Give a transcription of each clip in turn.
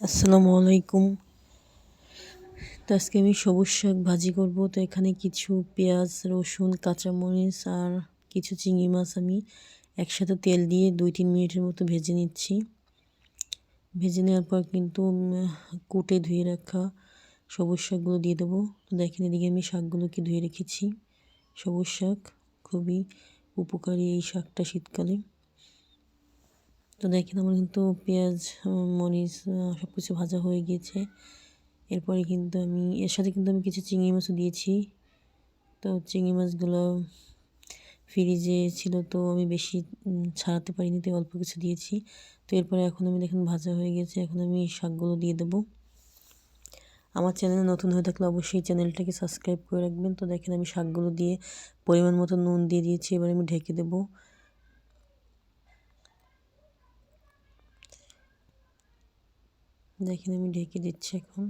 আসসালামু আলাইকুম। তো আজকে আমি সবুজ শাক ভাজি করব। তো এখানে কিছু পেঁয়াজ, রসুন, কাঁচামরিচ আর কিছু চিংড়ি মাছ আমি একসাথে তেল দিয়ে দুই তিন মিনিটের মতো ভেজে নিচ্ছি। ভেজে নেওয়ার পর কিন্তু কুটে ধুয়ে রাখা সবুজ শাকগুলো দিয়ে দেবো। তো দেখেন এদিকে আমি শাকগুলোকে ধুয়ে রেখেছি। সবুজ শাক খুবই উপকারী এই শাকটা শীতকালে। তো দেখেন আমার কিন্তু পেঁয়াজ মরিচ সব কিছু ভাজা হয়ে গিয়েছে। এরপরে কিন্তু আমি, এর সাথে কিন্তু আমি কিছু চিংড়ি মাছও দিয়েছি। তো চিংড়ি মাছগুলো ফ্রিজে ছিল তো আমি বেশি ছাড়াতে পারিনি, তো অল্প কিছু দিয়েছি। তো এরপরে এখন আমি দেখেন ভাজা হয়ে গেছে এখন আমি শাকগুলো দিয়ে দেবো। আমার চ্যানেলে নতুন হয়ে থাকলে অবশ্যই চ্যানেলটাকে সাবস্ক্রাইব করে রাখবেন। তো দেখেন আমি শাকগুলো দিয়ে পরিমাণ মতো নুন দিয়ে দিয়েছি, এবার আমি ঢেকে দেবো। দেখেন আমি ঢেকে দিচ্ছি এখন।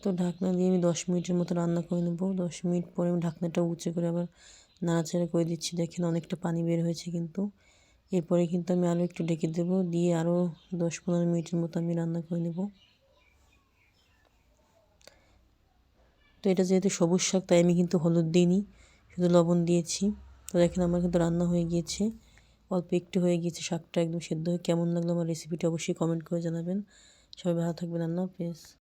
তো ঢাকনা দিয়ে আমি দশ মিনিটের মতো রান্না করে নেব। দশ মিনিট পরে আমি ঢাকনাটা উঁচু করে আবার নাড়াচাড়া করে দিচ্ছি। দেখেন অনেকটা পানি বের হয়েছে কিন্তু। এরপরে কিন্তু আমি আরও একটু ঢেকে দেবো। দিয়ে আরও দশ পনেরো মিনিটের মতো আমি রান্না করে নেব। তো এটা যেহেতু সবুজ শাক, তাই আমি কিন্তু হলুদ দিইনি, শুধু লবণ দিয়েছি। তো দেখেন আমার কিন্তু রান্না হয়ে গিয়েছে। অল্প একটু হয়ে গিয়েছে, শাকটা একদম সেদ্ধ হয়ে কেমন লাগল আমার রেসিপিটা অবশ্যই কমেন্ট করে জানাবেন। সবাই ভালো থাকবেন, আল্লাহ হাফেজ।